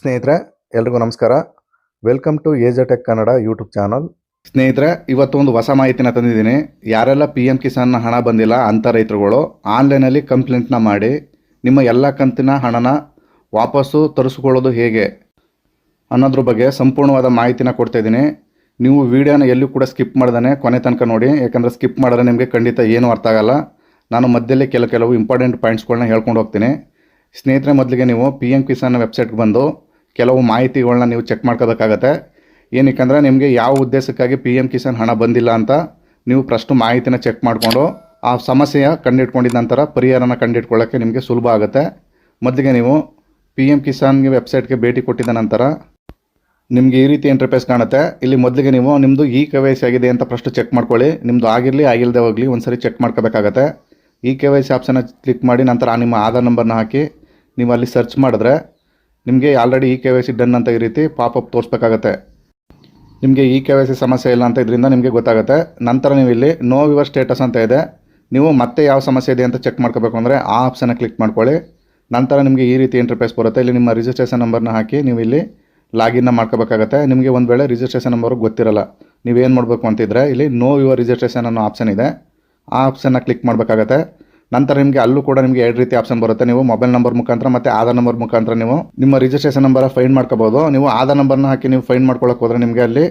ಸ್ನೇಹಿತರೆ, ಎಲ್ರಿಗೂ ನಮಸ್ಕಾರ. ವೆಲ್ಕಮ್ ಟು ಏಜಟೆಕ್ ಕನ್ನಡ ಯೂಟ್ಯೂಬ್ ಚಾನಲ್ ಸ್ನೇಹಿತರೆ ಇವತ್ತೊಂದು ಹೊಸ ಮಾಹಿತಿನ ತಂದಿದ್ದೀನಿ. ಯಾರೆಲ್ಲ ಪಿ ಎಂ ಕಿಸಾನ್ನ ಹಣ ಬಂದಿಲ್ಲ ಅಂಥ ರೈತರುಗಳು ಆನ್ಲೈನಲ್ಲಿ ಕಂಪ್ಲೇಂಟ್ನ ಮಾಡಿ ನಿಮ್ಮ ಎಲ್ಲ ಕಂತಿನ ಹಣನ ವಾಪಸ್ಸು ತರಿಸ್ಕೊಳ್ಳೋದು ಹೇಗೆ ಅನ್ನೋದ್ರ ಬಗ್ಗೆ ಸಂಪೂರ್ಣವಾದ ಮಾಹಿತಿನ ಕೊಡ್ತಾ ಇದ್ದೀನಿ. ನೀವು ವಿಡಿಯೋನ ಎಲ್ಲೂ ಕೂಡ ಸ್ಕಿಪ್ ಮಾಡ್ದಾನೆ ಕೊನೆ ತನಕ ನೋಡಿ. ಯಾಕಂದರೆ ಸ್ಕಿಪ್ ಮಾಡಿದ್ರೆ ನಿಮಗೆ ಖಂಡಿತ ಏನೂ ಅರ್ಥ ಆಗಲ್ಲ. ನಾನು ಮಧ್ಯದಲ್ಲಿ ಕೆಲವು ಕೆಲವು ಇಂಪಾರ್ಟೆಂಟ್ ಪಾಯಿಂಟ್ಸ್ಗಳನ್ನ ಹೇಳ್ಕೊಂಡು ಹೋಗ್ತೀನಿ. ಸ್ನೇಹಿತರೆ, ಮೊದಲಿಗೆ ನೀವು ಪಿ ಎಂ ಕಿಸಾನ್ ವೆಬ್ಸೈಟ್ಗೆ ಬಂದು ಕೆಲವು ಮಾಹಿತಿಗಳನ್ನ ನೀವು ಚೆಕ್ ಮಾಡ್ಕೋಬೇಕಾಗತ್ತೆ. ಏನಕ್ಕೆ ನಿಮಗೆ ಯಾವ ಉದ್ದೇಶಕ್ಕಾಗಿ ಪಿ ಎಂ ಕಿಸಾನ್ ಹಣ ಬಂದಿಲ್ಲ ಅಂತ ನೀವು ಫಸ್ಟು ಮಾಹಿತಿನ ಚೆಕ್ ಮಾಡಿಕೊಂಡು ಆ ಸಮಸ್ಯೆಯ ಕಂಡಿಟ್ಕೊಂಡಿದ್ದ ನಂತರ ಪರಿಹಾರನ ಕಂಡಿಟ್ಕೊಳ್ಳೋಕ್ಕೆ ನಿಮಗೆ ಸುಲಭ ಆಗುತ್ತೆ. ಮೊದಲಿಗೆ ನೀವು ಪಿ ಎಂ ಕಿಸಾನ್ಗೆ ವೆಬ್ಸೈಟ್ಗೆ ಭೇಟಿ ಕೊಟ್ಟಿದ ನಂತರ ನಿಮಗೆ ಈ ರೀತಿ ಇಂಟರ್ಫೇಸ್ ಕಾಣುತ್ತೆ. ಇಲ್ಲಿ ಮೊದಲಿಗೆ ನೀವು ನಿಮ್ಮದು ಇ ಕೆ ವೈ ಸಿ ಆಗಿದೆ ಅಂತ ಫಸ್ಟ್ ಚೆಕ್ ಮಾಡ್ಕೊಳ್ಳಿ. ನಿಮ್ಮದು ಆಗಿರಲಿ ಆಗಿಲ್ಲದೆ ಹೋಗಲಿ ಒಂದ್ಸರಿ ಚೆಕ್ ಮಾಡ್ಕೋಬೇಕಾಗತ್ತೆ. ಇ ಕೆ ವೈ ಸಿ ಆಪ್ಷನ್ನ ಕ್ಲಿಕ್ ಮಾಡಿ ನಂತರ ನಿಮ್ಮ ಆಧಾರ್ ನಂಬರ್ನ ಹಾಕಿ ನೀವು ಅಲ್ಲಿ ಸರ್ಚ್ ಮಾಡಿದ್ರೆ ನಿಮಗೆ already E K Y C done ಅಂತ ಈ ರೀತಿ ಪಾಪಪ್ ತೋರಿಸ್ಬೇಕಾಗತ್ತೆ. ನಿಮಗೆ ಇ ಕೆ ವೈ ಸಿ ಸಮಸ್ಯೆ ಇಲ್ಲ ಅಂತ ಇದರಿಂದ ನಿಮಗೆ ಗೊತ್ತಾಗುತ್ತೆ. ನಂತರ ನೀವು ಇಲ್ಲಿ ನೋ ಯುವರ್ ಸ್ಟೇಟಸ್ ಅಂತ ಇದೆ. ನೀವು ಮತ್ತೆ ಯಾವ ಸಮಸ್ಯೆ ಇದೆ ಅಂತ ಚೆಕ್ ಮಾಡ್ಕೋಬೇಕು ಅಂದರೆ ಆ ಆಪ್ಷನ್ನ ಕ್ಲಿಕ್ ಮಾಡ್ಕೊಳ್ಳಿ. ನಂತರ ನಿಮಗೆ ಈ ರೀತಿ ಇಂಟರ್ಫೇಸ್ ಬರುತ್ತೆ. ಇಲ್ಲಿ ನಿಮ್ಮ ರಿಜಿಸ್ಟ್ರೇಷನ್ ನಂಬರ್ನ ಹಾಕಿ ನೀವು ಇಲ್ಲಿ ಲಾಗಿನ್ನ ಮಾಡ್ಕೋಬೇಕಾಗತ್ತೆ. ನಿಮಗೆ ಒಂದು ವೇಳೆ ರಿಜಿಸ್ಟ್ರೇಷನ್ ನಂಬರ್ ಗೊತ್ತಿರಲ್ಲ, ನೀವೇನು ಮಾಡಬೇಕು ಅಂತಿದ್ರೆ ಇಲ್ಲಿ ನೋ ಯುವರ್ ರಿಜಿಸ್ಟ್ರೇಷನ್ ಅನ್ನೋ ಆಪ್ಷನ್ ಇದೆ. ಆ ಆಪ್ಷನ್ನ ಕ್ಲಿಕ್ ಮಾಡಬೇಕಾಗತ್ತೆ. ನಂತರ ನಿಮಗೆ ಅಲ್ಲೂ ಕೂಡ ನಿಮಗೆ ಎರಡು ರೀತಿ ಆಪ್ಷನ್ ಬರುತ್ತೆ. ನೀವು ಮೊಬೈಲ್ ನಂಬರ್ ಮುಖಾಂತರ ಮತ್ತೆ ಆಧಾರ್ ನಂಬರ್ ಮುಖಾಂತರ ನೀವು ನಿಮ್ಮ ರಿಜಿಸ್ಟ್ರೇಷನ್ ನಂಬರ್ ಫೈಂಡ್ ಮಾಡ್ಕೋಬಹುದು ನೀವು ಆಧಾರ್ ನಂಬರ್ನ ಹಾಕಿ ನೀವು ಫೈಂಡ್ ಮಾಡ್ಕೊಳಕ್ಕೆ ಹೋದರೆ ನಿಮಗೆ ಅಲ್ಲಿ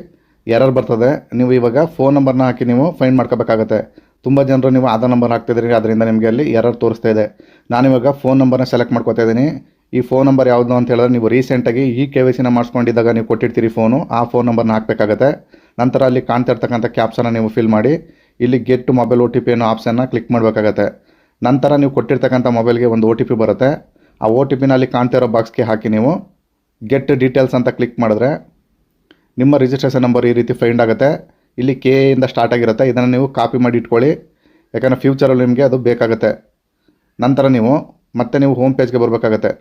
ಎರರ್ ಬರ್ತದೆ. ನೀವು ಇವಾಗ ಫೋನ್ ನಂಬರ್ನ ಹಾಕಿ ನೀವು ಫೈಂಡ್ ಮಾಡ್ಕೋಬೇಕಾಗುತ್ತೆ. ತುಂಬ ಜನರು ನೀವು ಆಧಾರ್ ನಂಬರ್ ಹಾಕ್ತಿದ್ದೀರಿ ಅದರಿಂದ ನಿಮಗೆ ಅಲ್ಲಿ ಎರರ್ ತೋರಿಸ್ತಾ ಇದೆ. ನಾನಿವಾಗ ಫೋನ್ ನಂಬರ್ನ ಸೆಲೆಕ್ಟ್ ಮಾಡ್ಕೋತಾ ಇದ್ದೀನಿ. ಈ ಫೋನ್ ನಂಬರ್ ಯಾವುದು ಅಂತ ಹೇಳಿದ್ರೆ ನೀವು ರೀಸೆಂಟಾಗಿ ಈ ಕೆ ವೈ ಸಿನ ಮಾಡಿಸ್ಕೊಂಡಿದ್ದಾಗ ನೀವು ಕೊಟ್ಟಿರ್ತೀರಿ ಫೋನು ಆ ಫೋನ್ ನಂಬರ್ನ ಹಾಕಬೇಕಾಗತ್ತೆ. ನಂತರ ಅಲ್ಲಿ ಕಾಣ್ತಾ ಇರ್ತಕ್ಕಂಥ ಕ್ಯಾಪ್ಸನ್ನ ನೀವು ಫಿಲ್ ಮಾಡಿ. ಇಲ್ಲಿ get to mobile O T P ಅನ್ನೋ ಆಪ್ಷನ್ನ ಕ್ಲಿಕ್ ಮಾಡಬೇಕಾಗತ್ತೆ. ನಂತರ ನೀವು ಕೊಟ್ಟಿರ್ತಕ್ಕಂಥ ಮೊಬೈಲ್ಗೆ ಒಂದು ಒ ಟಿ ಪಿ ಬರುತ್ತೆ. ಆ ಓ ಟಿ ಪಿನಲ್ಲಿ ಕಾಣ್ತಿರೋ ಬಾಕ್ಸ್ಗೆ ಹಾಕಿ ನೀವು ಗೆಟ್ ಡೀಟೇಲ್ಸ್ ಅಂತ ಕ್ಲಿಕ್ ಮಾಡಿದ್ರೆ ನಿಮ್ಮ ರಿಜಿಸ್ಟ್ರೇಷನ್ ನಂಬರ್ ಈ ರೀತಿ ಫೈಂಡ್ ಆಗುತ್ತೆ. ಇಲ್ಲಿ ಕೆ ಇಂದ ಸ್ಟಾರ್ಟ್ ಆಗಿರುತ್ತೆ. ಇದನ್ನು ನೀವು ಕಾಪಿ ಮಾಡಿ ಇಟ್ಕೊಳ್ಳಿ. ಯಾಕಂದರೆ ಫ್ಯೂಚರಲ್ಲಿ ನಿಮಗೆ ಅದು ಬೇಕಾಗುತ್ತೆ. ನಂತರ ನೀವು ಮತ್ತೆ ನೀವು ಹೋಮ್ ಪೇಜ್ಗೆ ಬರಬೇಕಾಗತ್ತೆ.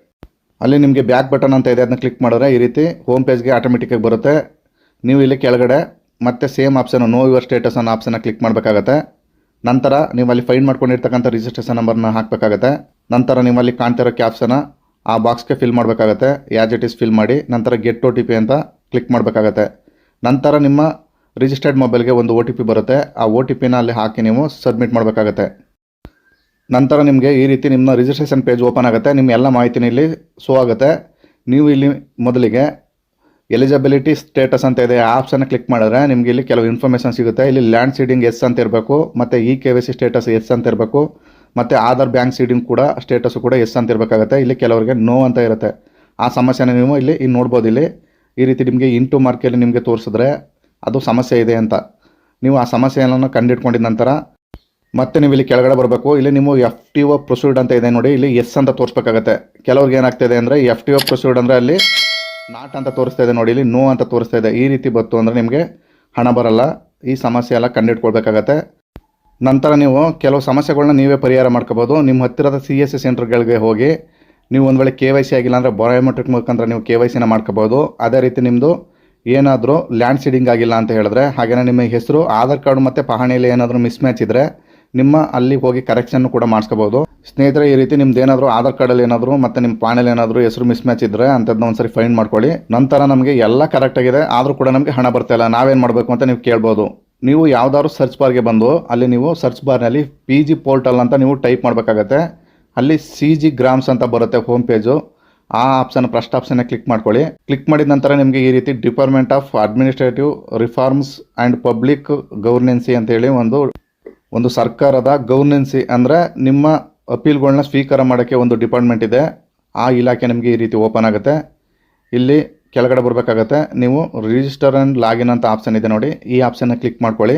ಅಲ್ಲಿ ನಿಮಗೆ ಬ್ಯಾಕ್ ಬಟನ್ ಅಂತ ಇದೆ, ಅದನ್ನ ಕ್ಲಿಕ್ ಮಾಡಿದ್ರೆ ಈ ರೀತಿ ಹೋಮ್ ಪೇಜ್ಗೆ ಆಟೋಮೆಟಿಕ್ಕಾಗಿ ಬರುತ್ತೆ. ನೀವು ಇಲ್ಲಿ ಕೆಳಗಡೆ ಮತ್ತೆ same option know your status ಅನ್ನೋ ಆಪ್ಷನ್ನ ಕ್ಲಿಕ್ ಮಾಡಬೇಕಾಗತ್ತೆ. ನಂತರ ನೀವು ಅಲ್ಲಿ ಫೈಂಡ್ ಮಾಡ್ಕೊಂಡಿರ್ತಕ್ಕಂಥ ರಿಜಿಸ್ಟ್ರೇಷನ್ ನಂಬರ್ನ ಹಾಕಬೇಕಾಗತ್ತೆ. ನಂತರ ನಿಮ್ಮಲ್ಲಿ ಕಾಣ್ತಿರೋ ಕ್ಯಾಪ್ಸನ್ನು ಆ ಬಾಕ್ಸ್ಗೆ ಫಿಲ್ ಮಾಡಬೇಕಾಗತ್ತೆ. ಯಾಜ್ ಇಟ್ ಈಸ್ ಫಿಲ್ ಮಾಡಿ, ನಂತರ ಗೆಟ್ ಒ ಟಿ ಪಿ ಅಂತ ಕ್ಲಿಕ್ ಮಾಡಬೇಕಾಗತ್ತೆ. ನಂತರ ನಿಮ್ಮ ರಿಜಿಸ್ಟರ್ಡ್ ಮೊಬೈಲ್ಗೆ ಒಂದು ಒ ಟಿ ಪಿ ಬರುತ್ತೆ. ಆ ಒ ಟಿ ಪಿನ ಅಲ್ಲಿ ಹಾಕಿ ನೀವು ಸಬ್ಮಿಟ್ ಮಾಡಬೇಕಾಗತ್ತೆ. ನಂತರ ನಿಮಗೆ ಈ ರೀತಿ ನಿಮ್ಮ ರಿಜಿಸ್ಟ್ರೇಷನ್ ಪೇಜ್ ಓಪನ್ ಆಗುತ್ತೆ. ನಿಮ್ಮ ಎಲ್ಲ ಮಾಹಿತಿನ ಇಲ್ಲಿ ಸೋ ಆಗುತ್ತೆ. ನೀವು ಇಲ್ಲಿ ಮೊದಲಿಗೆ ಎಲಿಜಿಬಿಲಿಟಿ ಸ್ಟೇಟಸ್ ಅಂತ ಇದೆ. ಆ ಆಪ್ಷನ್ನ ಕ್ಲಿಕ್ ಮಾಡಿದ್ರೆ ನಿಮಗೆ ಇಲ್ಲಿ ಕೆಲವು ಇನ್ಫಾರ್ಮೇಶನ್ ಸಿಗುತ್ತೆ. ಇಲ್ಲಿ ಲ್ಯಾಂಡ್ ಸೀಡಿಂಗ್ ಎಸ್ ಅಂತ ಇರಬೇಕು, ಮತ್ತು E K V C status yes ಅಂತ ಇರಬೇಕು, ಮತ್ತು ಆಧಾರ್ ಬ್ಯಾಂಕ್ ಸೀಡಿಂಗ್ ಕೂಡ ಸ್ಟೇಟಸ್ ಕೂಡ ಎಸ್ ಅಂತ ಇರಬೇಕಾಗುತ್ತೆ. ಇಲ್ಲಿ ಕೆಲವರಿಗೆ ನೋ ಅಂತ ಇರುತ್ತೆ. ಆ ಸಮಸ್ಯೆನ ನೀವು ಇಲ್ಲಿ ಇಲ್ಲಿ ನೋಡ್ಬೋದು ಇಲ್ಲಿ. ಈ ರೀತಿ ನಿಮಗೆ ಇಂಟು ಮಾರ್ಕಲ್ಲಿ ನಿಮಗೆ ತೋರಿಸಿದ್ರೆ ಅದು ಸಮಸ್ಯೆ ಇದೆ ಅಂತ. ನೀವು ಆ ಸಮಸ್ಯೆಯನ್ನು ಕಂಡಿಟ್ಕೊಂಡಿದ ನಂತರ ಮತ್ತೆ ನೀವು ಇಲ್ಲಿ ಕೆಳಗಡೆ ಬರಬೇಕು. ಇಲ್ಲಿ ನೀವು ಎಫ್ ಟಿ ಒ ಪ್ರೊಸೀಡ್ ಅಂತ ಇದೆ ನೋಡಿ. ಇಲ್ಲಿ ಎಸ್ ಅಂತ ತೋರಿಸ್ಬೇಕಾಗತ್ತೆ. ಕೆಲವ್ರಿಗೆ ಏನಾಗ್ತಿದೆ ಅಂದರೆ ಎಫ್ ಟಿ ಒ ಪ್ರೊಸೀಡ್ ಅಂದರೆ ಅಲ್ಲಿ ನಾಟ್ ಅಂತ ತೋರಿಸ್ತಾ ಇದೆ ನೋಡಿ ಇಲ್ಲಿ, ನೋ ಅಂತ ತೋರಿಸ್ತಾ ಇದೆ. ಈ ರೀತಿ ಬತ್ತು ಅಂದರೆ ನಿಮಗೆ ಹಣ ಬರಲ್ಲ. ಈ ಸಮಸ್ಯೆ ಎಲ್ಲ ಕಂಡುಹಿಡ್ಕೊಳ್ಬೇಕಾಗತ್ತೆ ನಂತರ ನೀವು ಕೆಲವು ಸಮಸ್ಯೆಗಳನ್ನ ನೀವೇ ಪರಿಹಾರ ಮಾಡ್ಕೋಬೋದು. ನಿಮ್ಮ ಹತ್ತಿರದ ಸಿ ಎಸ್ ಸಿ ಸೆಂಟರ್ಗಳಿಗೆ ಹೋಗಿ ನೀವು ಒಂದು ವೇಳೆ ಕೆ ವೈ ಸಿ ಆಗಿಲ್ಲ ಅಂದರೆ ಬಯೋಮೆಟ್ರಿಕ್ ಮುಖಾಂತರ ನೀವು ಕೆ ವೈ ಸಿನ ಮಾಡ್ಕೋಬೋದು. ಅದೇ ರೀತಿ ನಿಮ್ಮದು ಏನಾದರೂ ಲ್ಯಾಂಡ್ ಸೀಡಿಂಗ್ ಆಗಿಲ್ಲ ಅಂತ ಹೇಳಿದ್ರೆ ಹಾಗೆಯೇ ನಿಮ್ಮ ಹೆಸರು, ಆಧಾರ್ ಕಾರ್ಡ್ ಮತ್ತು ಪಹಣಿಯಲ್ಲಿ ಏನಾದರೂ ಮಿಸ್ ಮ್ಯಾಚ್ ಇದ್ದರೆ ನಿಮ್ಮ ಅಲ್ಲಿ ಹೋಗಿ ಕರೆಕ್ಷನ್ ಕೂಡ ಮಾಡಿಸ್ಕೋಬೋದು. ಸ್ನೇಹಿತರೆ, ಈ ರೀತಿ ನಿಮ್ದು ಏನಾದರೂ ಆಧಾರ್ ಕಾರ್ಡಲ್ಲಿ ಏನಾದರೂ ಮತ್ತು ನಿಮ್ಮ ಪಾಣಲ್ಲಿ ಏನಾದರೂ ಹೆಸರು ಮಿಸ್ ಮ್ಯಾಚ್ ಇದ್ದರೆ ಅಂಥದ್ದನ್ನ ಒಂದ್ಸರಿ ಫೈಂಡ್ ಮಾಡ್ಕೊಳ್ಳಿ. ನಂತರ ನಮಗೆ ಎಲ್ಲ ಕರೆಕ್ಟ್ ಆಗಿದೆ. ಆದರೂ ಕೂಡ ನಮಗೆ ಹಣ ಬರ್ತಾಯಿಲ್ಲ ನಾವೇನು ಮಾಡಬೇಕು ಅಂತ ನೀವು ಕೇಳ್ಬೋದು. ನೀವು ಯಾವ್ದಾದ್ರು ಸರ್ಚ್ ಬಾರ್ಗೆ ಬಂದು ಅಲ್ಲಿ ನೀವು ಸರ್ಚ್ ಬಾರ್ನಲ್ಲಿ ಪಿ ಜಿ ಪೋರ್ಟಲ್ ಅಂತ ನೀವು ಟೈಪ್ ಮಾಡಬೇಕಾಗತ್ತೆ. ಅಲ್ಲಿ ಸಿ ಜಿ ಗ್ರಾಮ್ಸ್ ಅಂತ ಬರುತ್ತೆ ಹೋಮ್ ಪೇಜು ಆ ಆಪ್ಷನ್ ಫಸ್ಟ್ ಆಪ್ಷನ್ನ ಕ್ಲಿಕ್ ಮಾಡ್ಕೊಳ್ಳಿ. ಕ್ಲಿಕ್ ಮಾಡಿದ ನಂತರ ನಿಮಗೆ ಈ ರೀತಿ department of administrative reforms and public governance ಅಂತೇಳಿ ಒಂದು ಒಂದು ಸರ್ಕಾರದ ಗೌರ್ನೆನ್ಸಿ ಅಂದರೆ ನಿಮ್ಮ ಅಪೀಲ್ಗಳನ್ನ ಸ್ವೀಕಾರ ಮಾಡೋಕ್ಕೆ ಒಂದು ಡಿಪಾರ್ಟ್ಮೆಂಟ್ ಇದೆ. ಆ ಇಲಾಖೆ ನಿಮಗೆ ಈ ರೀತಿ ಓಪನ್ ಆಗುತ್ತೆ. ಇಲ್ಲಿ ಕೆಳಗಡೆ ಬರಬೇಕಾಗತ್ತೆ. ನೀವು ರಿಜಿಸ್ಟರ್ ಆ್ಯಂಡ್ ಲಾಗಿನ್ ಅಂತ ಆಪ್ಷನ್ ಇದೆ ನೋಡಿ. ಈ ಆಪ್ಷನ್ನ ಕ್ಲಿಕ್ ಮಾಡ್ಕೊಳ್ಳಿ.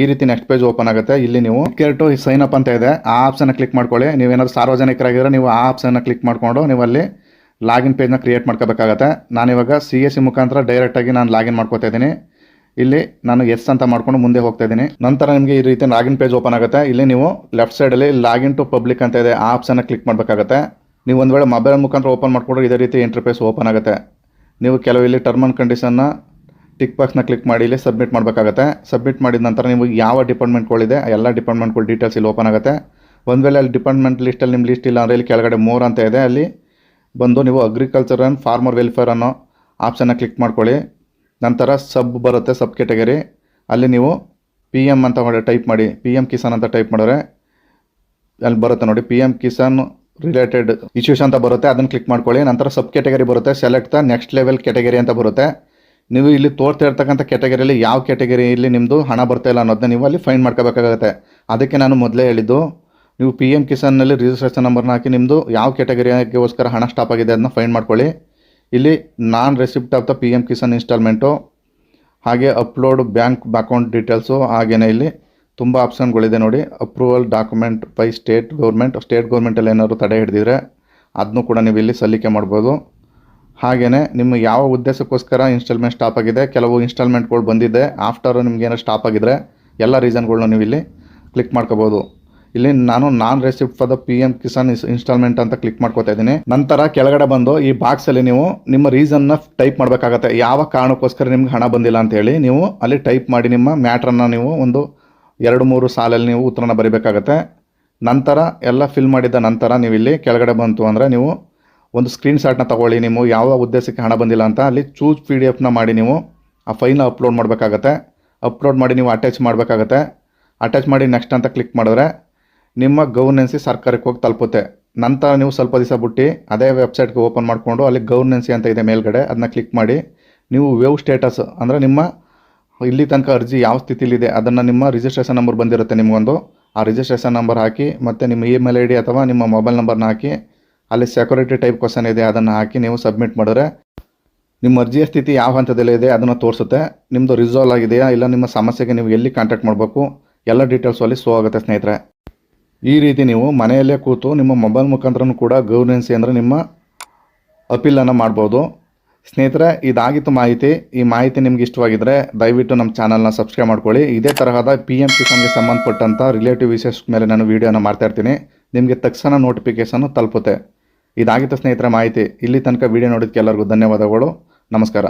ಈ ರೀತಿ ನೆಕ್ಸ್ಟ್ ಪೇಜ್ ಓಪನ್ ಆಗುತ್ತೆ. ಇಲ್ಲಿ ನೀವು ಕೇರ್ ಟು ಸೈನ್ ಅಪ್ ಅಂತ ಇದೆ. ಆ ಆಪ್ಷನ್ನ ಕ್ಲಿಕ್ ಮಾಡ್ಕೊಳ್ಳಿ. ನೀವೇನಾದ್ರು ಸಾರ್ವಜನಿಕರಾಗಿದ್ರೆ ನೀವು ಆ ಆಪ್ಷನ್ನ ಕ್ಲಿಕ್ ಮಾಡಿಕೊಂಡು ನೀವು ಅಲ್ಲಿ ಲಾಗಿನ್ ಪೇಜ್ನ ಕ್ರಿಯೇಟ್ ಮಾಡ್ಕೋಬೇಕಾಗತ್ತೆ. ನಾನಿವಾಗ ಸಿ ಎಸ್ ಸಿ ಮುಖಾಂತರ ಡೈರೆಕ್ಟಾಗಿ ನಾನು ಲಾಗಿನ್ ಮಾಡ್ಕೋತಾ ಇದ್ದೀನಿ. ಇಲ್ಲಿ ನಾನು ಎಸ್ ಅಂತ ಮಾಡ್ಕೊಂಡು ಮುಂದೆ ಹೋಗ್ತಾ ಇದ್ದೀನಿ. ನಂತರ ನಿಮಗೆ ಈ ರೀತಿ ಲಾಗಿನ್ ಪೇಜ್ ಓಪನ್ ಆಗುತ್ತೆ. ಇಲ್ಲಿ ನೀವು ಲೆಫ್ಟ್ ಸೈಡಲ್ಲಿ ಲಾಗಿನ್ ಟು ಪಬ್ಲಿಕ್ ಅಂತ ಇದೆ. ಆ ಕ್ಲಿಕ್ ಮಾಡಬೇಕಾಗತ್ತೆ. ನೀವು ಒಂದು ವೇಳೆ ಮೊಬೈಲ್ ಮುಖಾಂತರ ಓಪನ್ ಮಾಡಿಕೊಂಡ್ರೆ ಇದೇ ರೀತಿ ಇಂಟರ್ಫೇಸ್ ಓಪನ್ ಆಗುತ್ತೆ. ನೀವು ಕೆಲವು ಇಲ್ಲಿ ಟರ್ಮ್ ಆ್ಯಂಡ್ ಕಂಡೀಷನ್ನ ಟಿಕ್ ಬಾಕ್ಸ್ನ ಕ್ಲಿಕ್ ಮಾಡಿ ಇಲ್ಲಿ ಸಬ್ಮಿಟ್ ಮಾಡಬೇಕಾಗತ್ತೆ. ಸಬ್ಮಿಟ್ ಮಾಡಿದ ನಂತರ ನೀವು ಯಾವ ಡಿಪಾರ್ಟ್ಮೆಂಟ್ಗಳಿದೆ ಎಲ್ಲ ಡಿಪಾರ್ಟ್ಮೆಂಟ್ಗಳ ಡೀಟೇಲ್ಸ್ ಇಲ್ಲಿ ಓಪನ್ ಆಗುತ್ತೆ. ಒಂದು ವೇಳೆ ಅಲ್ಲಿ ಡಿಪಾರ್ಟ್ಮೆಂಟ್ ಲಿಸ್ಟಲ್ಲಿ ನಿಮ್ಮ ಲಿಸ್ಟ್ ಇಲ್ಲ ಅಂದರೆ ಇಲ್ಲಿ ಕೆಳಗಡೆ ಮೋರ್ ಅಂತ ಇದೆ. ಅಲ್ಲಿ ಬಂದು ನೀವು ಅಗ್ರಿಕಲ್ಚರ್ ಆ್ಯಂಡ್ ಫಾರ್ಮರ್ ವೆಲ್ಫೇರ್ ಅನ್ನೋ ಆಪ್ಷನ್ನ ಕ್ಲಿಕ್ ಮಾಡ್ಕೊಳ್ಳಿ. ನಂತರ ಸಬ್ ಬರುತ್ತೆ ಸಬ್ ಕೆಟಗರಿ ಅಲ್ಲಿ ನೀವು ಪಿ ಎಂ ಅಂತ ಮಾಡಿ ಟೈಪ್ ಮಾಡಿ ಪಿ ಎಂ ಕಿಸಾನ್ ಅಂತ ಟೈಪ್ ಮಾಡಿದ್ರೆ ಅಲ್ಲಿ ಬರುತ್ತೆ ನೋಡಿ P M Kisan related issues ಅಂತ ಬರುತ್ತೆ, ಅದನ್ನು ಕ್ಲಿಕ್ ಮಾಡ್ಕೊಳ್ಳಿ. ನಂತರ ಸಬ್ ಕೆಟಗರಿ ಬರುತ್ತೆ select the next level category ಅಂತ ಬರುತ್ತೆ. ನೀವು ಇಲ್ಲಿ ತೋರ್ತಾ ಇರ್ತಕ್ಕಂಥ ಕೆಟಗರಿಯಲ್ಲಿ ಯಾವ ಕೆಟಗರಿಯಲ್ಲಿ ನಿಮ್ಮದು ಹಣ ಬರ್ತಾ ಇಲ್ಲ ಅನ್ನೋದನ್ನ ನೀವು ಅಲ್ಲಿ ಫೈಂಡ್ ಮಾಡ್ಕೋಬೇಕಾಗುತ್ತೆ. ಅದಕ್ಕೆ ನಾನು ಮೊದಲೇ ಹೇಳಿದ್ದು, ನೀವು ಪಿ ಎಂ ಕಿಸಾನ್ನಲ್ಲಿ ರಿಜಿಸ್ಟ್ರೇಷನ್ ನಂಬರ್ನ ಹಾಕಿ ನಿಮ್ಮದು ಯಾವ ಕೆಟಗರಿಗೋಸ್ಕರ ಹಣ ಸ್ಟಾಪ್ ಆಗಿದೆ ಅದನ್ನ ಫೈಂಡ್ ಮಾಡ್ಕೊಳ್ಳಿ. ಇಲ್ಲಿ non receipt of the P M Kisan installment ಹಾಗೆ ಅಪ್ಲೋಡ್ ಬ್ಯಾಂಕ್ ಅಕೌಂಟ್ ಡೀಟೇಲ್ಸು ಹಾಗೆಯೇ ಇಲ್ಲಿ ತುಂಬ ಆಪ್ಷನ್ಗಳಿದೆ ನೋಡಿ. Approval document by state government state ಗೌರ್ಮೆಂಟಲ್ಲಿ ಏನಾದರೂ ತಡೆ ಹಿಡಿದಿದ್ರೆ ಅದನ್ನು ಕೂಡ ನೀವು ಇಲ್ಲಿ ಸಲ್ಲಿಕೆ ಮಾಡ್ಬೋದು. ಹಾಗೆಯೇ ನಿಮ್ಮ ಯಾವ ಉದ್ದೇಶಕ್ಕೋಸ್ಕರ ಇನ್ಸ್ಟಾಲ್ಮೆಂಟ್ ಸ್ಟಾಪ್ ಆಗಿದೆ, ಕೆಲವು ಇನ್ಸ್ಟಾಲ್ಮೆಂಟ್ಗಳು ಬಂದಿದೆ ಆಫ್ಟರ್ ಏನಾದ್ರು ಸ್ಟಾಪ್ ಆಗಿದ್ರೆ ಎಲ್ಲ ರೀಸನ್ಗಳನ್ನೂ ನೀವು ಇಲ್ಲಿ ಕ್ಲಿಕ್ ಮಾಡ್ಕೋಬೋದು. ಇಲ್ಲಿ ನಾನು, non receipt for the P M Kisan installment ಅಂತ ಕ್ಲಿಕ್ ಮಾಡ್ಕೋತಾ ಇದ್ದೀನಿ. ನಂತರ ಕೆಳಗಡೆ ಬಂದು ಈ ಬಾಕ್ಸ್ ಅಲ್ಲಿ ನೀವು ನಿಮ್ಮ ರೀಸನ್ನ ಟೈಪ್ ಮಾಡಬೇಕಾಗತ್ತೆ. ಯಾವ ಕಾರಣಕ್ಕೋಸ್ಕರ ನಿಮ್ಗೆ ಹಣ ಬಂದಿಲ್ಲ ಅಂತ ಹೇಳಿ ನೀವು ಅಲ್ಲಿ ಟೈಪ್ ಮಾಡಿ ನಿಮ್ಮ ಮ್ಯಾಟ್ರನ್ನ ನೀವು ಒಂದು ಎರಡು, ಮೂರು ಸಾಲಲ್ಲಿ ನೀವು ಉತ್ತರನ ಬರೀಬೇಕಾಗತ್ತೆ. ನಂತರ ಎಲ್ಲ ಫಿಲ್ ಮಾಡಿದ ನಂತರ ನೀವು ಇಲ್ಲಿ ಕೆಳಗಡೆ ಬಂತು ಅಂದರೆ ನೀವು ಒಂದು ಸ್ಕ್ರೀನ್ ಶಾಟ್ನ ತಗೊಳ್ಳಿ. ನೀವು ಯಾವ ಉದ್ದೇಶಕ್ಕೆ ಹಣ ಬಂದಿಲ್ಲ ಅಂತ ಅಲ್ಲಿ ಚೂಸ್ ಪಿ ಡಿ ಎಫ್ನ ಮಾಡಿ ನೀವು ಆ ಫೈಲ್ನ ಅಪ್ಲೋಡ್ ಮಾಡಬೇಕಾಗತ್ತೆ. ಅಪ್ಲೋಡ್ ಮಾಡಿ ನೀವು ಅಟ್ಯಾಚ್ ಮಾಡಬೇಕಾಗತ್ತೆ. ಅಟ್ಯಾಚ್ ಮಾಡಿ ನೆಕ್ಸ್ಟ್ ಅಂತ ಕ್ಲಿಕ್ ಮಾಡಿದ್ರೆ ನಿಮ್ಮ ಗೌರ್ನೆನ್ಸಿ ಸರ್ಕಾರಕ್ಕೆ ಹೋಗಿ ತಲುಪುತ್ತೆ. ನಂತರ ನೀವು ಸ್ವಲ್ಪ ದಿವಸ ಬಿಟ್ಟು, ಅದೇ ವೆಬ್ಸೈಟ್ಗೆ ಓಪನ್ ಮಾಡಿಕೊಂಡು, ಅಲ್ಲಿ ಗೌರ್ನೆನ್ಸಿ ಅಂತ ಇದೆ ಮೇಲ್ಗಡೆ ಅದನ್ನ ಕ್ಲಿಕ್ ಮಾಡಿ, ನೀವು ವೇವ್ ಸ್ಟೇಟಸ್ ಅಂದರೆ ನಿಮ್ಮ ಇಲ್ಲಿ ತನಕ ಅರ್ಜಿ ಯಾವ ಸ್ಥಿತಿಲಿದೆ, ಅದನ್ನು ನಿಮ್ಮ ರಿಜಿಸ್ಟ್ರೇಷನ್ ನಂಬರ್ ಬಂದಿರುತ್ತೆ ನಿಮಗೊಂದು. ಆ ರಿಜಿಸ್ಟ್ರೇಷನ್ ನಂಬರ್ ಹಾಕಿ, ಮತ್ತು ನಿಮ್ಮ ಇಮೇಲ್ ಐ ಡಿ ಅಥವಾ ನಿಮ್ಮ ಮೊಬೈಲ್ ನಂಬರ್ನ ಹಾಕಿ, ಅಲ್ಲಿ ಸೆಕ್ಯೂರಿಟಿ ಟೈಪ್ ಕ್ವಶನ್ ಇದೆ, ಅದನ್ನು ಹಾಕಿ ನೀವು ಸಬ್ಮಿಟ್ ಮಾಡಿದ್ರೆ ನಿಮ್ಮ ಅರ್ಜಿಯ ಸ್ಥಿತಿ ಯಾವ ಹಂತದಲ್ಲಿ ಇದೆ, ಅದನ್ನು ತೋರಿಸುತ್ತೆ. ನಿಮ್ಮದು ರಿಸಾಲ್ವ್ ಆಗಿದೆಯಾ, ಇಲ್ಲ ನಿಮ್ಮ ಸಮಸ್ಯೆಗೆ ನೀವು ಎಲ್ಲಿ ಕಾಂಟ್ಯಾಕ್ಟ್ ಮಾಡಬೇಕು, ಎಲ್ಲ ಡೀಟೇಲ್ಸು ಅಲ್ಲಿ ಸೋ ಆಗುತ್ತೆ ಸ್ನೇಹಿತರೆ. ಈ ರೀತಿ ನೀವು ಮನೆಯಲ್ಲೇ ಕೂತು ನಿಮ್ಮ ಮೊಬೈಲ್ ಮುಖಾಂತರನೂ ಕೂಡ ಗೌರ್ನೆನ್ಸಿ ಅಂದರೆ ನಿಮ್ಮ ಅಪೀಲನ್ನು ಮಾಡ್ಬೋದು. ಸ್ನೇಹಿತರೆ, ಇದಾಗಿತ್ತು ಮಾಹಿತಿ. ಈ ಮಾಹಿತಿ ನಿಮ್ಗೆ ಇಷ್ಟವಾಗಿದ್ದರೆ ದಯವಿಟ್ಟು ನಮ್ಮ ಚಾನಲ್ನ ಸಬ್ಸ್ಕ್ರೈಬ್ ಮಾಡ್ಕೊಳ್ಳಿ. ಇದೇ ತರಹದ ಪಿ ಎಂ ಕಿಸಾನ್ಗೆ ಸಂಬಂಧಪಟ್ಟಂಥ ರಿಲೇಟಿವ್ ವಿಷಯಸ್ ಮೇಲೆ ನಾನು ವೀಡಿಯೋನ ಮಾಡ್ತಾ ಇರ್ತೀನಿ. ನಿಮಗೆ ತಕ್ಷಣ ನೋಟಿಫಿಕೇಷನ್ನು ತಲುಪುತ್ತೆ. ಇದಾಗಿತ್ತು ಸ್ನೇಹಿತರ ಮಾಹಿತಿ. ಇಲ್ಲಿ ತನಕ ವೀಡಿಯೋ ನೋಡೋದಕ್ಕೆ ಎಲ್ಲರಿಗೂ ಧನ್ಯವಾದಗಳು. ನಮಸ್ಕಾರ.